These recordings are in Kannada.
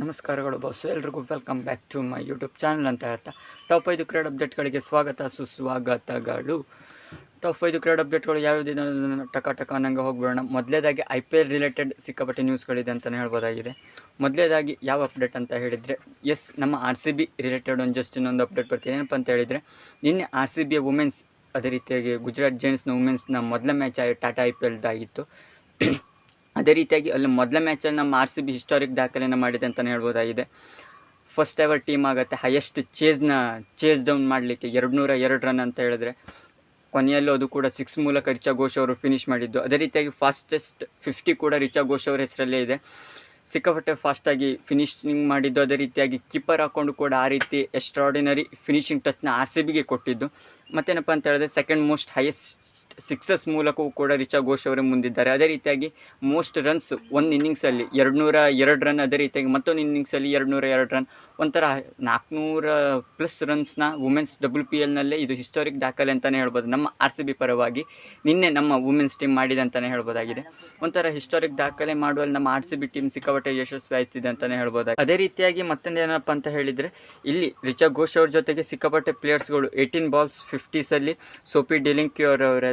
ನಮಸ್ಕಾರಗಳು ಬಾಸು ಎಲ್ರಿಗೂ welcome back to my YouTube channel ಅಂತ ಹೇಳ್ತಾ. ಟಾಪ್ ಐದು ಕ್ರೀಡಾ ಅಪ್ಡೇಟ್ಗಳಿಗೆ ಸ್ವಾಗತ, ಸುಸ್ವಾಗತಗಳು. ಟಾಪ್ ಐದು ಕ್ರೀಡಾ ಅಪ್ಡೇಟ್ಗಳು ಯಾವ ದಿನ, ಟಕ ಟಕ ಅನ್ನಂಗೆ ಹೋಗ್ಬಿಡೋಣ. ಮೊದಲೇದಾಗಿ ಐ ಪಿ ಎಲ್ ರಿಲೇಟೆಡ್ ಸಿಕ್ಕಾಪಟ್ಟೆ ನ್ಯೂಸ್ಗಳಿದೆ ಅಂತಲೇ ಹೇಳ್ಬೋದಾಗಿದೆ. ಮೊದಲೇದಾಗಿ ಯಾವ ಅಪ್ಡೇಟ್ ಅಂತ ಹೇಳಿದರೆ ಎಸ್ ನಮ್ಮ ಆರ್ ಸಿ ಬಿ ರಿಲೇಟೆಡ್ ಒಂದು ಜಸ್ಟ್ ಇನ್ನೊಂದು ಅಪ್ಡೇಟ್ ಬರ್ತೀನಿ. ಏನಪ್ಪ ಅಂತ ಹೇಳಿದರೆ, ನಿನ್ನೆ ಆರ್ ಸಿ ಬಿಯ ವುಮೆನ್ಸ್ ಅದೇ ರೀತಿಯಾಗಿ ಗುಜರಾತ್ ಜೈನ್ಸ್ನ ವುಮೆನ್ಸ್ನ ಮೊದಲ ಮ್ಯಾಚ್ ಟಾಟಾ ಐ ಪಿ ಎಲ್ದಾಗಿತ್ತು ಅದೇ ರೀತಿಯಾಗಿ ಅಲ್ಲಿ ಮೊದಲ ಮ್ಯಾಚಲ್ಲಿ ನಮ್ಮ ಆರ್ ಸಿ ಬಿ ಹಿಸ್ಟಾರಿಕ್ ದಾಖಲೆಯನ್ನು ಮಾಡಿದೆ ಅಂತಲೇ ಹೇಳ್ಬೋದಾಗಿದೆ. ಫಸ್ಟ್ ಎವರ್ ಟೀಮ್ ಆಗುತ್ತೆ. ಹೈಯೆಸ್ಟ್ ಚೇಸ್ನ ಚೇಸ್ ಡೌನ್ ಮಾಡಲಿಕ್ಕೆ ಎರಡು ನೂರ ಎರಡು ರನ್ ಅಂತ ಹೇಳಿದ್ರೆ ಕೊನೆಯಲ್ಲೂ ಅದು ಕೂಡ ಸಿಕ್ಸ್ ಮೂಲಕ ರಿಚಾ ಘೋಷ್ ಅವರು ಫಿನಿಷ್ ಮಾಡಿದ್ದು. ಅದೇ ರೀತಿಯಾಗಿ ಫಾಸ್ಟೆಸ್ಟ್ ಫಿಫ್ಟಿ ಕೂಡ ರಿಚಾ ಘೋಷ್ ಅವರ ಹೆಸರಲ್ಲೇ ಇದೆ. ಸಿಕ್ಕಾಪಟ್ಟೆ ಫಾಸ್ಟಾಗಿ ಫಿನಿಶಿಂಗ್ ಮಾಡಿದ್ದು. ಅದೇ ರೀತಿಯಾಗಿ ಕೀಪರ್ ಹಾಕ್ಕೊಂಡು ಕೂಡ ಆ ರೀತಿ ಎಕ್ಸ್ಟ್ರಾಡಿನರಿ ಫಿನಿಶಿಂಗ್ ಟಚ್ನ ಆರ್ ಸಿ ಬಿಗೆ ಕೊಟ್ಟಿದ್ದು. ಮತ್ತೇನಪ್ಪ ಅಂತ ಹೇಳಿದ್ರೆ ಸೆಕೆಂಡ್ ಮೋಸ್ಟ್ ಹೈಯೆಸ್ಟ್ ಸಿಕ್ಸಸ್ ಮೂಲಕವೂ ಕೂಡ ರಿಚಾ ಘೋಷ್ ಅವರೇ ಮುಂದಿದ್ದಾರೆ. ಅದೇ ರೀತಿಯಾಗಿ ಮೋಸ್ಟ್ ರನ್ಸ್ ಒಂದು ಇನ್ನಿಂಗ್ಸಲ್ಲಿ ಎರಡುನೂರ ಎರಡು ರನ್ ಅದೇ ರೀತಿಯಾಗಿ ಮತ್ತೊಂದು ಇನ್ನಿಂಗ್ಸಲ್ಲಿ ಎರಡು ನೂರ ಎರಡು ರನ್ ಒಂಥರ ನಾಲ್ಕುನೂರ ಪ್ಲಸ್ ರನ್ಸ್ನ ವುಮೆನ್ಸ್ ಡಬ್ಲ್ಯೂ ಪಿ ಎಲ್ನಲ್ಲೇ ಇದು ಹಿಸ್ಟೋರಿಕ್ ದಾಖಲೆ ಅಂತಲೇ ಹೇಳ್ಬೋದು. ನಮ್ಮ ಆರ್ ಸಿ ಬಿ ಪರವಾಗಿ ನಿನ್ನೆ ನಮ್ಮ ವುಮೆನ್ಸ್ ಟೀಮ್ ಮಾಡಿದೆ ಅಂತಲೇ ಹೇಳ್ಬೋದಾಗಿದೆ. ಒಂಥರ ಹಿಸ್ಟೋರಿಕ್ ದಾಖಲೆ ಮಾಡುವಲ್ಲಿ ನಮ್ಮ ಆರ್ ಸಿ ಬಿ ಟೀಮ್ ಸಿಕ್ಕಾಪಟ್ಟೆ ಯಶಸ್ವಿ ಆಯ್ತಿದೆ ಅಂತಲೇ ಹೇಳ್ಬೋದಾಗಿದೆ. ಅದೇ ರೀತಿಯಾಗಿ ಮತ್ತೊಂದು ಏನಪ್ಪ ಅಂತ ಹೇಳಿದರೆ, ಇಲ್ಲಿ ರಿಚಾ ಘೋಷ್ ಅವ್ರ ಜೊತೆಗೆ ಸಿಕ್ಕಾಪಟ್ಟೆ ಪ್ಲೇಯರ್ಸ್ಗಳು ಏಯ್ಟೀನ್ ಬಾಲ್ಸ್ ಫಿಫ್ಟೀಸಲ್ಲಿ ಸೋಪಿ ಡಿಲಿಂಕ್ಯೂರ್ ಅವರ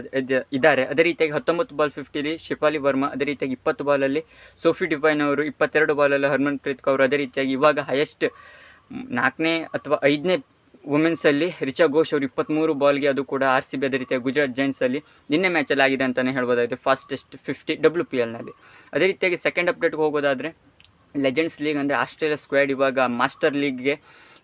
ಇದ್ದಾರೆ. ಅದೇ ರೀತಿಯಾಗಿ ಹತ್ತೊಂಬತ್ತು ಬಾಲ್ ಫಿಫ್ಟಿಲಿ ಶಿಫಾಲಿ ವರ್ಮಾ, ಅದೇ ರೀತಿಯಾಗಿ ಇಪ್ಪತ್ತು ಬಾಲಲ್ಲಿ ಸೋಫಿ ಡಿವೈನ್ ಅವರು ಇಪ್ಪತ್ತೆರಡು ಬಾಲಲ್ಲಿ ಹರ್ಮನ್ ಪ್ರೀತ್ ಕೌರ್, ಅದೇ ರೀತಿಯಾಗಿ ಇವಾಗ ಹೈಯೆಸ್ಟ್ ನಾಲ್ಕನೇ ಅಥವಾ ಐದನೇ ವುಮೆನ್ಸಲ್ಲಿ ರಿಚಾ ಘೋಷ್ ಅವರು ಇಪ್ಪತ್ತ್ಮೂರು ಬಾಲ್ಗೆ ಅದು ಕೂಡ ಆರ್ ಸಿ ಬಿ ಅದೇ ರೀತಿಯಾಗಿ ಗುಜರಾತ್ ಜೈನ್ಸಲ್ಲಿ ನಿನ್ನೆ ಮ್ಯಾಚಲ್ಲಿ ಆಗಿದೆ ಅಂತಲೇ ಹೇಳ್ಬೋದಾಗಿದೆ ಫಾಸ್ಟೆಸ್ಟ್ ಫಿಫ್ಟಿ ಡಬ್ಲ್ಯೂ ಪಿ ಎಲ್ನಲ್ಲಿ ಅದೇ ರೀತಿಯಾಗಿ ಸೆಕೆಂಡ್ ಅಪ್ಡೇಟ್ಗೆ ಹೋಗೋದಾದರೆ ಲೆಜೆಂಡ್ಸ್ ಲೀಗ್ ಅಂದರೆ ಆಸ್ಟ್ರೇಲಿಯಾ ಸ್ಕ್ವಾಡ್ ಇವಾಗ ಮಾಸ್ಟರ್ ಲೀಗ್ಗೆ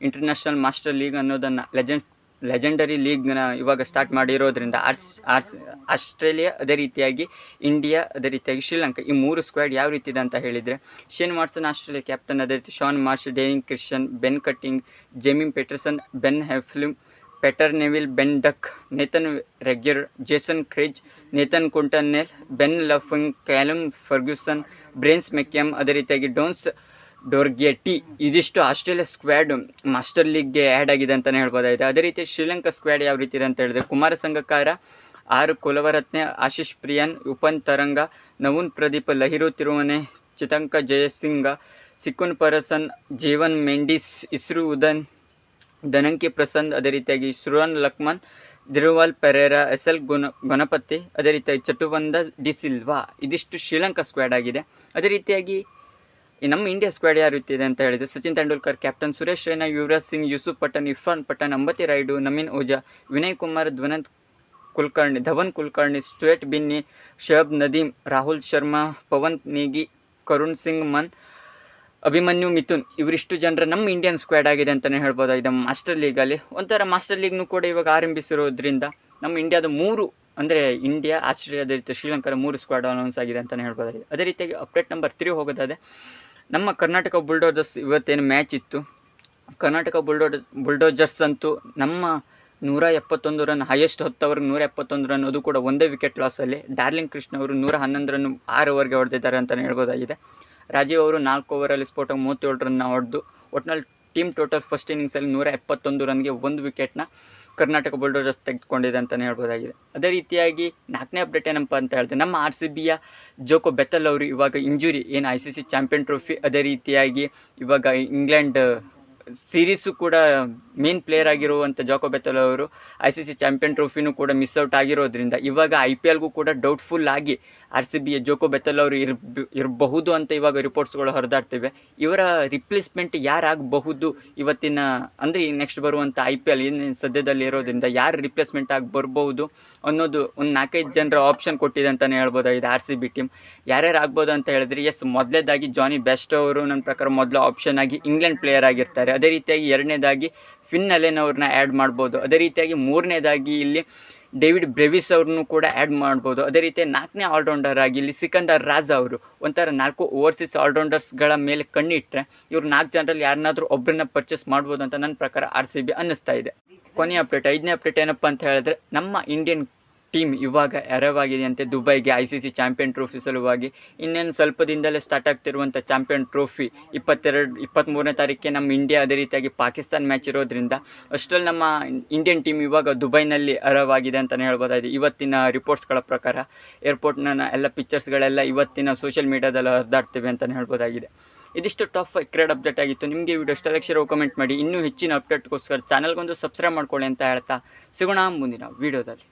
ಇಂಟರ್ನ್ಯಾಷನಲ್ ಮಾಸ್ಟರ್ ಲೀಗ್ ಅನ್ನೋದನ್ನು ಲೆಜೆಂಡ್ ಲೆಜೆಂಡರಿ ಲೀಗ್ನ ಇವಾಗ ಸ್ಟಾರ್ಟ್ ಮಾಡಿರೋದ್ರಿಂದ ಆರ್ಸ್ ಆರ್ಸ್, ಆಸ್ಟ್ರೇಲಿಯಾ ಅದೇ ರೀತಿಯಾಗಿ, ಇಂಡಿಯಾ ಅದೇ ರೀತಿಯಾಗಿ, ಶ್ರೀಲಂಕಾ ಈ ಮೂರು ಸ್ಕ್ವಾಡ್ ಯಾವ ರೀತಿ ಇದೆ ಅಂತ ಹೇಳಿದರೆ, ಶೇನ್ ವಾಟ್ಸನ್ ಆಸ್ಟ್ರೇಲಿಯಾ ಕ್ಯಾಪ್ಟನ್ ಅದೇ ರೀತಿ Shaun Marsh Dan Christian Ben Cutting, James Pattinson, Ben ಹೆಫ್ಲಿಮ್, Peter Nevill, Ben Dunk, Nathan ರೆಗ್ಯರ್ Jason Krejza, Nathan Coulter Nile, Ben Laughlin, Callum Ferguson, Bryce McGain ಅದೇ ರೀತಿಯಾಗಿ ಡೋನ್ಸ್ ಡೋರ್ಗೆಟಿ ಇದಿಷ್ಟು ಆಸ್ಟ್ರೇಲಿಯಾ ಸ್ಕ್ವಾಡ್ ಮಾಸ್ಟರ್ ಲೀಗ್ಗೆ ಆ್ಯಡ್ ಆಗಿದೆ ಅಂತಲೇ ಹೇಳ್ಬೋದಾಗಿದೆ ಅದೇ ರೀತಿ ಶ್ರೀಲಂಕಾ ಸ್ಕ್ವಾಡ್ ಯಾವ ರೀತಿ ಇದೆ ಅಂತ ಹೇಳಿದ್ರೆ, ಕುಮಾರ ಸಂಘಕಾರ ಆರ್ ಕುಲವರತ್ನ, ಆಶೀಶ್ ಪ್ರಿಯನ್, ಉಪನ್ ತರಂಗ, ನವೂನ್ ಪ್ರದೀಪ್, ಲಹಿರು ತಿರುವನೆ, ಚಿತಂಕ ಜಯಸಿಂಗ ಸಿಕ್ಕುನ್ ಪರಸನ್, ಜೀವನ್ ಮೆಂಡಿಸ್, ಇಸ್ರು ಉದನ್, ಧನಂಕಿ ಪ್ರಸಂದ್, ಅದೇ ರೀತಿಯಾಗಿ ಸುರನ್ ಲಕ್ಮನ್ ದಿರುವಾಲ್ ಪೆರೇರಾ ಎಸ್ ಎಲ್ ಗುಣ, ಗಣಪತಿ, ಅದೇ ರೀತಿಯಾಗಿ ಚಟುವಂದ ಡಿ ಸಿಲ್ವಾ, ಇದಿಷ್ಟು ಶ್ರೀಲಂಕಾ ಸ್ಕ್ವಾಡ್ ಆಗಿದೆ. ಅದೇ ರೀತಿಯಾಗಿ ಈ ನಮ್ಮ ಇಂಡಿಯಾ ಸ್ಕ್ವಾಡ್ ಯಾರು ಇತ್ತಿದೆ ಅಂತ ಹೇಳಿದ್ರೆ ಸಚಿನ್ ತೆಂಡೂಲ್ಕರ್ ಕ್ಯಾಪ್ಟನ್ ಸುರೇಶ್ ರೈನಾ, ಯುವರಾಜ್ ಸಿಂಗ್, ಯೂಸುಫ್ ಪಠನ್ ಇರ್ಫಾನ್ ಪಟನ್ ಅಂಬತಿ ರೈಡು ನಮೀನ್ ಓಜಾ, ವಿನಯ್ ಕುಮಾರ್, ಧ್ವನಂತ್ ಕುಲ್ಕರ್ಣಿ, ಧವನ್ ಕುಲ್ಕರ್ಣಿ, ಸ್ಟುಯೆಟ್ ಬಿನ್ನಿ ಶಬ್ ನದೀಮ್, ರಾಹುಲ್ ಶರ್ಮಾ, ಪವನ್ ನೇಗಿ, ಕರುಣ್ ಸಿಂಗ್, ಮನ್, ಅಭಿಮನ್ಯು ಮಿಥುನ್, ಇವರಿಷ್ಟು ಜನರ ನಮ್ಮ ಇಂಡಿಯನ್ ಸ್ಕ್ವಾಡ್ ಆಗಿದೆ ಅಂತಲೇ ಹೇಳ್ಬೋದಾಗಿದೆ ಮಾಸ್ಟರ್ ಲೀಗಲ್ಲಿ ಒಂಥರ ಮಾಸ್ಟರ್ ಲೀಗ್ನು ಕೂಡ ಇವಾಗ ಆರಂಭಿಸಿರೋದ್ರಿಂದ ನಮ್ಮ ಇಂಡಿಯಾದ ಮೂರು, ಅಂದರೆ ಇಂಡಿಯಾ ಆಸ್ಟ್ರೇಲಿಯಾದ ರೀತಿ ಶ್ರೀಲಂಕಾದ ಮೂರು ಸ್ಕ್ವಾಡ್ ಅನೌನ್ಸ್ ಆಗಿದೆ ಅಂತಲೇ ಹೇಳ್ಬೋದಾಗಿದೆ ಅದೇ ರೀತಿಯಾಗಿ ಅಪ್ಡೇಟ್ ನಂಬರ್ ತ್ರೀ ಹೋಗೋದಾದರೆ ನಮ್ಮ ಕರ್ನಾಟಕ ಬುಲ್ಡೋಜರ್ಸ್ ಇವತ್ತೇನು ಮ್ಯಾಚ್ ಇತ್ತು? ಕರ್ನಾಟಕ ಬುಲ್ಡೋಡ ಬುಲ್ಡೋಜರ್ಸ್ ಅಂತೂ ನಮ್ಮ ನೂರ ಎಪ್ಪತ್ತೊಂದು ರನ್ ಹೈಯೆಸ್ಟ್ ಹೊತ್ತವ್ರಿಗೆ ನೂರ ಎಪ್ಪತ್ತೊಂದು ರನ್ ಅದು ಕೂಡ ಒಂದೇ ವಿಕೆಟ್ ಲಾಸಲ್ಲಿ ಡಾರ್ಲಿಂಗ್ ಕೃಷ್ಣ ಅವರು ನೂರ ಹನ್ನೊಂದು ರನ್ ಆರು ಓವರ್ಗೆ ಹೊಡೆದಿದ್ದಾರೆ ಅಂತಲೇ ಹೇಳ್ಬೋದಾಗಿದೆ. ರಾಜೀವ್ ಅವರು ನಾಲ್ಕು ಓವರಲ್ಲಿ ಸ್ಫೋಟಕ್ಕೆ ಮೂವತ್ತೇಳು ರನ್ನ ಹೊಡೆದು, ಒಟ್ನಲ್ಲಿ ಟೀಮ್ ಟೋಟಲ್ ಫಸ್ಟ್ ಇನ್ನಿಂಗ್ಸಲ್ಲಿ ನೂರ ಎಪ್ಪತ್ತೊಂದು ರನ್ಗೆ ಒಂದು ವಿಕೆಟ್ನ ಕರ್ನಾಟಕ ಬುಲ್ಡೋಜರ್ಸ್ ತೆಗೆದುಕೊಂಡಿದೆ ಅಂತಲೇ ಹೇಳ್ಬೋದಾಗಿದೆ. ಅದೇ ರೀತಿಯಾಗಿ ನಾಲ್ಕನೇ ಅಪ್ಡೇಟ್ ಏನಪ್ಪ ಅಂತ ಹೇಳಿದ್ರೆ, ನಮ್ಮ ಆರ್ ಸಿ ಬಿಯ ಜೋಕೋ ಬೆತ್ತಲ್ ಅವರು ಇವಾಗ ಇಂಜುರಿ, ಏನು I C C champion trophy, ಅದೇ ರೀತಿಯಾಗಿ ಇವಾಗ ಇಂಗ್ಲೆಂಡ್ ಸೀರೀಸು ಕೂಡ ಮೇನ್ ಪ್ಲೇಯರ್ ಆಗಿರುವಂಥ ಜಾಕೋ ಬೆತ್ತಲ್ ಅವರು ಐ ಸಿ ಸಿ ಚಾಂಪಿಯನ್ ಟ್ರೋಫಿನೂ ಕೂಡ ಮಿಸ್ ಔಟ್ ಆಗಿರೋದ್ರಿಂದ ಇವಾಗ ಐ ಪಿ ಎಲ್ಗೂ ಕೂಡ ಡೌಟ್ಫುಲ್ ಆಗಿ ಆರ್ ಸಿ ಬಿಯ ಜೋಕೋ ಬೆತ್ತಲ್ ಅವರು ಇರ್, ಇರಬಹುದು ಅಂತ ಇವಾಗ ರಿಪೋರ್ಟ್ಸ್ಗಳು ಹೊರದಾಡ್ತಿವೆ. ಇವರ ರಿಪ್ಲೇಸ್ಮೆಂಟ್ ಯಾರಾಗಬಹುದು ಇವತ್ತಿನ, ಅಂದರೆ ನೆಕ್ಸ್ಟ್ ಬರುವಂಥ ಐ ಪಿ ಎಲ್ ಏನು ಸದ್ಯದಲ್ಲಿ ಇರೋದ್ರಿಂದ ಯಾರು ರಿಪ್ಲೇಸ್ಮೆಂಟ್ ಆಗಿ ಬರ್ಬೋದು ಅನ್ನೋದು ಒಂದು ನಾಲ್ಕೈದು ಜನರ ಆಪ್ಷನ್ ಕೊಟ್ಟಿದೆ ಅಂತಲೇ ಹೇಳ್ಬೋದಾಗಿದೆ ಆರ್ ಸಿ ಬಿ ಟೀಮ್ ಯಾರ್ಯಾರು ಆಗ್ಬೋದು ಅಂತ ಹೇಳಿದ್ರೆ ಎಸ್ ಮೊದಲೇದಾಗಿ ಜಾನಿ ಬೆಸ್ಟ್ ಅವರು ನನ್ನ ಪ್ರಕಾರ ಮೊದಲು ಆಪ್ಷನ್ ಆಗಿ ಇಂಗ್ಲೆಂಡ್ ಪ್ಲೇಯರ್ ಆಗಿರ್ತಾರೆ. ಅದೇ ರೀತಿಯಾಗಿ ಎರಡನೇದಾಗಿ ಫಿನ್ ಅಲೆನ್ ಅವ್ರನ್ನ ಆ್ಯಡ್ ಮಾಡ್ಬೋದು. ಅದೇ ರೀತಿಯಾಗಿ ಮೂರನೇದಾಗಿ ಇಲ್ಲಿ ಡೇವಿಡ್ ಬ್ರೆವಿಸ್ ಅವ್ರನ್ನೂ ಕೂಡ ಆ್ಯಡ್ ಮಾಡ್ಬೋದು. ಅದೇ ರೀತಿ ನಾಲ್ಕನೇ ಆಲ್ರೌಂಡರ್ ಆಗಿ ಇಲ್ಲಿ ಸಿಕಂದರ್ ರಾಜಾ ಅವರು ಒಂಥರ ನಾಲ್ಕು ಓವರ್ಸೀಸ್ ಆಲ್ರೌಂಡರ್ಸ್ಗಳ ಮೇಲೆ ಕಣ್ಣಿಟ್ಟರೆ ಇವ್ರು ನಾಲ್ಕು ಜನರಲ್ಲಿ ಯಾರನ್ನಾದರೂ ಒಬ್ಬರನ್ನ ಪರ್ಚೇಸ್ ಮಾಡ್ಬೋದು ಅಂತ ನನ್ನ ಪ್ರಕಾರ ಆರ್ ಸಿ ಬಿ ಅನ್ನಿಸ್ತಾ ಇದೆ. ಕೊನೆಯ ಅಪ್ಡೇಟ್ ಐದನೇ ಅಪ್ಡೇಟ್ ಏನಪ್ಪ ಅಂತ ಹೇಳಿದ್ರೆ ನಮ್ಮ ಇಂಡಿಯನ್ ಟೀಮ್ ಇವಾಗ ಎರವಾಗಿದೆಯಂತೆ ದುಬೈಗೆ I C C champion trophy ಸಲುವಾಗಿ. ಇನ್ನೇನು ಸ್ವಲ್ಪ ದಿನದಲ್ಲೇ ಸ್ಟಾರ್ಟ್ ಆಗ್ತಿರುವಂಥ ಚಾಂಪಿಯನ್ ಟ್ರೋಫಿ ಇಪ್ಪತ್ತೆರಡು ಇಪ್ಪತ್ತ್ಮೂರನೇ ತಾರೀಕಿಗೆ ನಮ್ಮ ಇಂಡಿಯಾ ಅದೇ ರೀತಿಯಾಗಿ ಪಾಕಿಸ್ತಾನ ಮ್ಯಾಚ್ ಇರೋದ್ರಿಂದ ಅಷ್ಟರಲ್ಲಿ ನಮ್ಮ ಇಂಡಿಯನ್ ಟೀಮ್ ಇವಾಗ ದುಬೈನಲ್ಲಿ ಅರವಾಗಿದೆ ಅಂತಲೇ ಹೇಳ್ಬೋದಾಗಿದೆ. ಇವತ್ತಿನ ರಿಪೋರ್ಟ್ಸ್ಗಳ ಪ್ರಕಾರ ಏರ್ಪೋರ್ಟ್ನ ಎಲ್ಲ ಪಿಕ್ಚರ್ಸ್ಗಳೆಲ್ಲ ಇವತ್ತಿನ ಸೋಷಿಯಲ್ ಮೀಡಿಯಾದಲ್ಲಿ ಹರಿದಾಡ್ತೇವೆ ಅಂತಲೇ ಹೇಳ್ಬೋದಾಗಿದೆ. ಇದಿಷ್ಟು ಟಾಪ್ ಫೈವ್ ಕ್ರೇಡ್ ಅಪ್ಡೇಟ್ ಆಗಿತ್ತು. ನಿಮಗೆ ವಿಡಿಯೋ ಇಷ್ಟ ಲಕ್ಷ ಕಮೆಂಟ್ ಮಾಡಿ. ಇನ್ನೂ ಹೆಚ್ಚಿನ ಅಪ್ಡೇಟ್ಗೋಸ್ಕರ ಚಾನಲ್ಗೊಂದು ಸಬ್ಸ್ಕ್ರೈಬ್ ಮಾಡ್ಕೊಳ್ಳಿ ಅಂತ ಹೇಳ್ತಾ ಸಿಗೋಣ ಮುಂದಿನ ವಿಡಿಯೋದಲ್ಲಿ